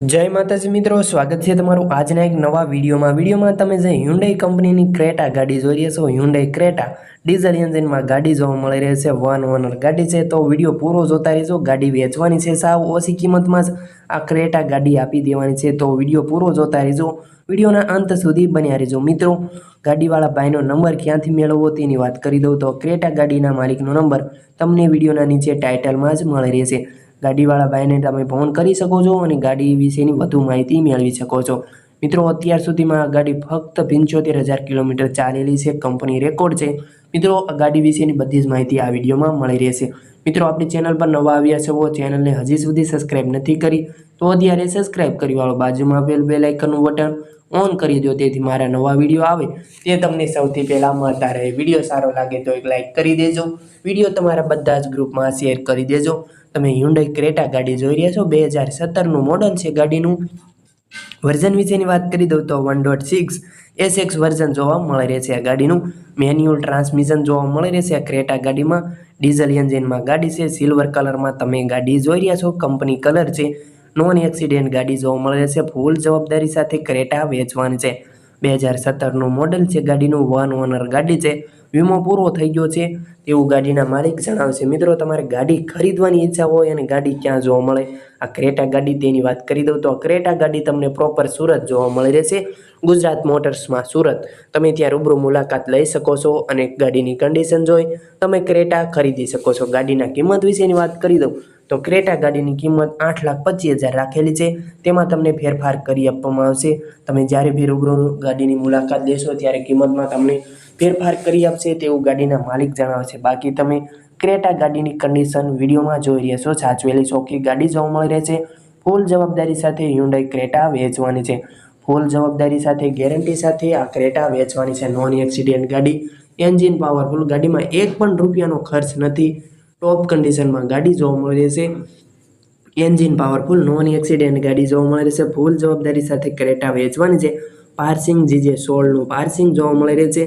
જય માતાજી મિત્રો, સ્વાગત છે તમારું આજના એક નવા વિડીયોમાં. વિડીયોમાં તમે જે હ્યુન્ડાઈ કંપનીની ક્રેટા ગાડી જોઈ રહ્યા છો હ્યુન્ડાઈ ક્રેટા ડીઝલ એન્જિનમાં ગાડી જોવા મળી રહી છે વન ઓનર ગાડી છે. તો વીડિયો પૂરો જોતા રહેજો, ગાડી વેચવાની છે સાવ ઓછી કિંમતમાં જ આ ક્રેટા ગાડી આપી દેવાની છે. તો વીડિયો પૂરો જોતા રહેજો, વિડીયોના અંત સુધી બન્યા રહેજો. મિત્રો, ગાડીવાળા ભાઈનો નંબર ક્યાંથી મેળવવો તેની વાત કરી દઉં. તો ક્રેટા ગાડીના માલિકનો નંબર તમને વિડીયોના નીચે ટાઇટલમાં જ મળી રહેશે. ગાડીવાળા ભાઈને તમે ફોન કરી શકો છો અને ગાડી વિશેની વધુ માહિતી મેળવી શકો છો. મિત્રો, અત્યાર સુધીમાં આ ગાડી ફક્ત પંચોતેર હજાર કિલોમીટર ચાલેલી છે. કંપની રેકોર્ડ છે. મિત્રો, આ ગાડી વિશેની બધી જ માહિતી આ વિડીયોમાં મળી રહેશે. મિત્રો, આપણી ચેનલ પર નવા આવ્યા છો ચેનલને હજી સુધી સબસ્ક્રાઇબ નથી કરી, તો અત્યારે સબસ્ક્રાઇબ કરી વાળો બાજુમાં આપેલ બે લાઇકનનું બટન ઓન કરી દો. તેથી મારા નવા વીડિયો આવે, તે તમને સૌથી પહેલાં મળતા રહે. વીડિયો સારો લાગે તો એક લાઇક કરી દેજો. વીડિયો તમારા બધા જ ગ્રુપમાં શેર કરી દેજો. તમે હ્યુન્ડાઈ ક્રેટા ગાડી જોઈ રહ્યા છો. બે હજાર સત્તરનું મોડલ છે ગાડીનું. વર્ઝન વિશેની વાત કરી દઉં તો one dot six S X version જોવા મળી રહેશે આ ગાડીનું. મેન્યુઅલ ટ્રાન્સમિશન જોવા મળી રહેશે આ ક્રેટા ગાડીમાં. ડીઝલ એન્જિનમાં ગાડી છે. સિલ્વર કલરમાં તમે ગાડી જોઈ રહ્યા છો. કંપની કલર છે. નોન એક્સિડેન્ટ ગાડી જોવા મળી રહેશે ફૂલ જવાબદારી સાથે ક્રેટા વેચવાની છે. બે હજાર સત્તરનું મોડલ છે. ગાડીનું વન ઓનર ગાડી છે. વીમો પૂરો થઈ ગયો છે. તેવું ગાડીના માલિક જણાવશે. મિત્રો, તમારે ગાડી ખરીદવાની ઈચ્છા હોય અને ગાડી ક્યાં જોવા મળે? આ ક્રેટા ગાડી તેની વાત કરી દઉં તો આ ક્રેટા ગાડી તમને પ્રોપર સુરત જોવા મળી રહેશે. ગુજરાત મોટર્સમાં સુરત. તમે ત્યાં રૂબરૂ મુલાકાત લઈ શકો છો અને ગાડીની કન્ડિશન જોઈ તમે ક્રેટા ખરીદી શકો છો. ગાડીના કિંમત વિશેની વાત કરી દઉં. તો ક્રેટા ગાડીની કિંમત આઠ લાખ પચીસ હજાર રાખેલી છે. તેમાં તમને ફેરફાર કરી આપવામાં આવશે. તમે જ્યારે બી રૂબરૂ ગાડીની મુલાકાત લેશો ત્યારે કિંમતમાં તમને ફેરફાર કરી આપશે તેવું ગાડીના માલિક જણાવશે બાકી તમે ક્રેટા ગાડીની કન્ડિશન વિડીયોમાં જોઈ રહ્યા છો. સાચવેલી ચોખ્ખી ગાડી જોવા મળી રહેશે ફૂલ જવાબદારી સાથે હ્યુન્ડાઈ ક્રેટા વેચવાની છે. ફૂલ જવાબદારી સાથે ગેરંટી સાથે આ ક્રેટા વેચવાની છે. નોન એક્સિડન્ટ ગાડી એન્જિન પાવરફુલ ગાડીમાં એક પણ રૂપિયાનો ખર્ચ નથી. ટોપ કન્ડિશનમાં ગાડી જોવા મળી રહેશે એન્જિન પાવરફુલ નોન એક્સિડન્ટ ગાડી જોવા મળી રહેશે ફૂલ જવાબદારી સાથે ક્રેટા વેચવાની છે. પાર્સિંગ જીજે સોળનું પાર્સિંગ જોવા મળી રહેશે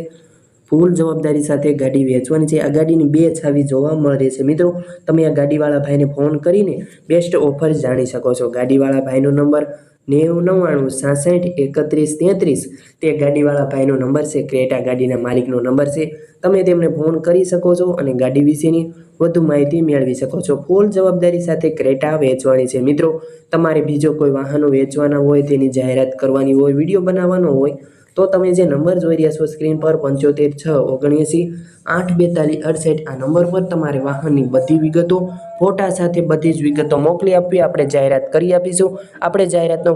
ફૂલ જવાબદારી સાથે ગાડી વેચવાની છે. આ ગાડીની બે છાવી જોવા મળે છે. મિત્રો, તમે આ ગાડીવાળા ભાઈને ફોન કરીને બેસ્ટ ઓફર જાણી શકો છો. ગાડીવાળા ભાઈનો નંબર નેવું નવ્વાણું સાસઠ એકત્રીસ તેત્રીસ. તે ગાડીવાળા ભાઈનો નંબર છે. ક્રેટા ગાડીના માલિકનો નંબર છે. તમે તેમને ફોન કરી શકો છો અને ગાડી વિશેની વધુ માહિતી મેળવી શકો છો. ફૂલ જવાબદારી સાથે ક્રેટા વેચવાની છે. મિત્રો, તમારે બીજો કોઈ વાહનો વેચવાના હોય, તેની જાહેરાત કરવાની હોય, વીડિયો બનાવવાનો હોય તો તમે જે નંબર જોઈ રહ્યા છો સ્ક્રીન પર પંચોતેર છ ઓગણએંસી આઠ બેતાલીસ અડસઠ, આ નંબર પર તમારે વાહનની બધી વિગતો, ફોટા સાથે બધી જ વિગતો મોકલી આપવી. આપણે જાહેરાત કરી આપીશું. આપણે જાહેરાતનો